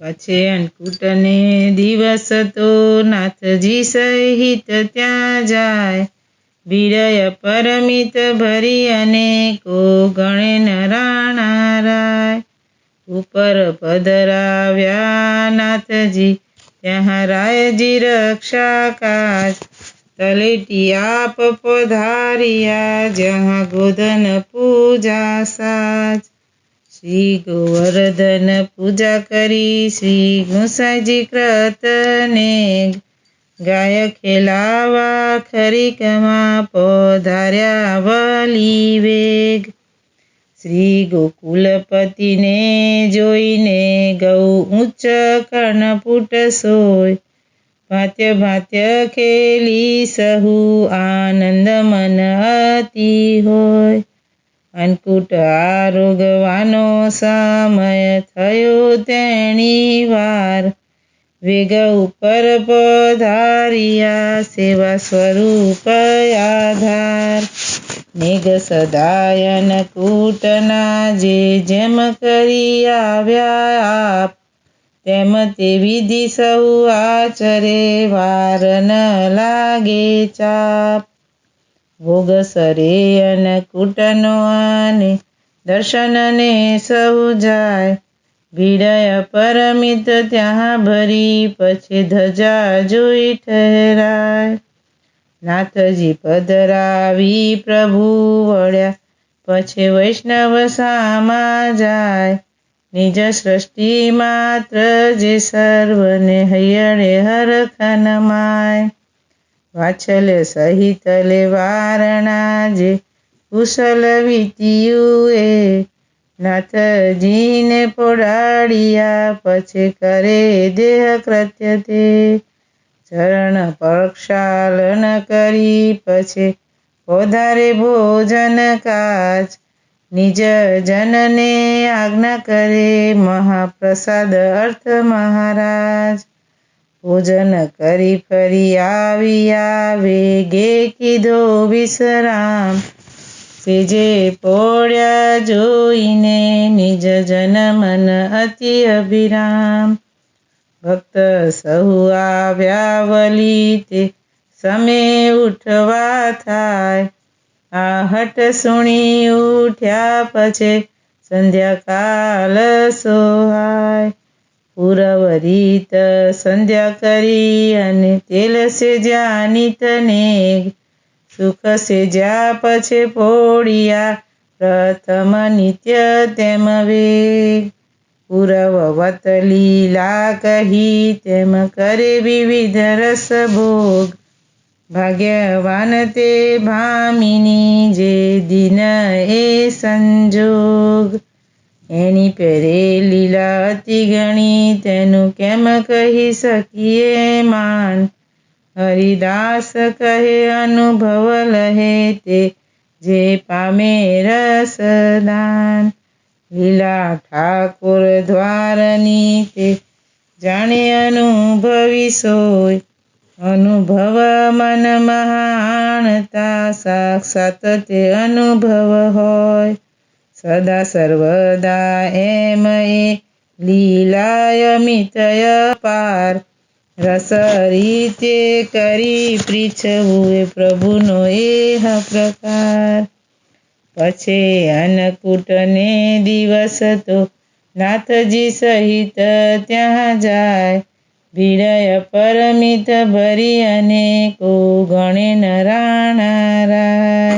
પછી અન્નકૂટને દિવસ તો નાથજી સહિત ત્યાં જાય વિરય પરમિત ભરી અનેકો ગણે નરાણા ઉપર પધરાવ્યા નાથજી ત્યાં રાયજી રક્ષા કાજ તલેટી આપ પધારિયા જ્યાં ગોધન પૂજા સાજ શ્રી ગોવર્ધન પૂજા કરી, શ્રી ગુસાઈજી ક્રતને ગાય ખેલાવા ખરીકમાં પધાર્યા વલી વેગ. શ્રી ગોકુલપતિને જોઈને ગૌ ઉચ્ચ કર્ણપુટ સોય. ભાત્ય ભાત્ય ખેલી સહુ આનંદ મન અતિ હોય. અન્નકૂટ આરોગવાનો સમય થયો તેણી વાર. વેગ ઉપર પધારિયા સેવા સ્વરૂપ આધાર. મેઘ સદાયન કૂટના જે જેમ કરી આવ્યા આપ, તેમ તે વિધિ સૌ આચરે વાર ન લાગે ચાપ. ભોગ સરે અને અન્નકૂટનો આને દર્શનને સૌ જાય ભીડય પરમિત ત્યાં ભરી પછી ધજા જોઈ ઠહેરાય નાથજી પધરાવી પ્રભુ વળ્યા, પછી વૈષ્ણવ સામા જાય. નિજ સૃષ્ટિ માત્ર જે સર્વને હૈયણે હરખન માય. વાછલ્ય સહિત લે વારણા જે કુશલ વીત્યું એ નાથજીને પોડાડિયા પછી કરે દેહ કૃત્ય તે. ચરણ પ્રક્ષાલન કરી પછી પોધારે ભોજન કાચ નિજ જનને આજ્ઞા કરે મહાપ્રસાદ અર્થ મહારાજ. ભોજન કરી ફરી આવ્યા વેગે કીધો વિશ્રામ. સેજે પોળ્યા જોઈને નિજ જન મન અતિ અભિરામ. ભક્ત સહુ આવ્યા વલી તે સમે ઉઠવા થાય. આ હટ સુણી ઉઠ્યા પછી સંધ્યાકાલ સોહાય. પુરવરીત સંધ્યા કરી અને તેલ સેજ્યા નિતને સુખ સેજ્યા પછી પોળિયા. પ્રથમ નિત્ય તેમ વેગ પુરવવત લીલા કહી તેમ કરે વિવિધ રસ ભોગ. ભાગ્યવાન તે ભામિની જે દિન એ સંજોગ. એની પેરે લીલા અતિ ગણી તેનું કેમ કહી શકીએ માન? હરિદાસ કહે, અનુભવ લહે તે જે પામે રસદાન. લીલા ઠાકોર દ્વારની તે જાણે અનુભવી સોય. અનુભવ મન મહાણતા સાક્ષાત તે અનુભવ હોય. સદા સર્વદા એમ એ લીલાય મિતય પાર રસ રીતે કરી પૃચ્છવું એ પ્રભુનો એહ પ્રકાર પછી અન્નકૂટને દિવસ તો નાથજી સહિત ત્યાં જાય ભીડય પરમિત ભરી અનેકો ગણે નરાણા રાય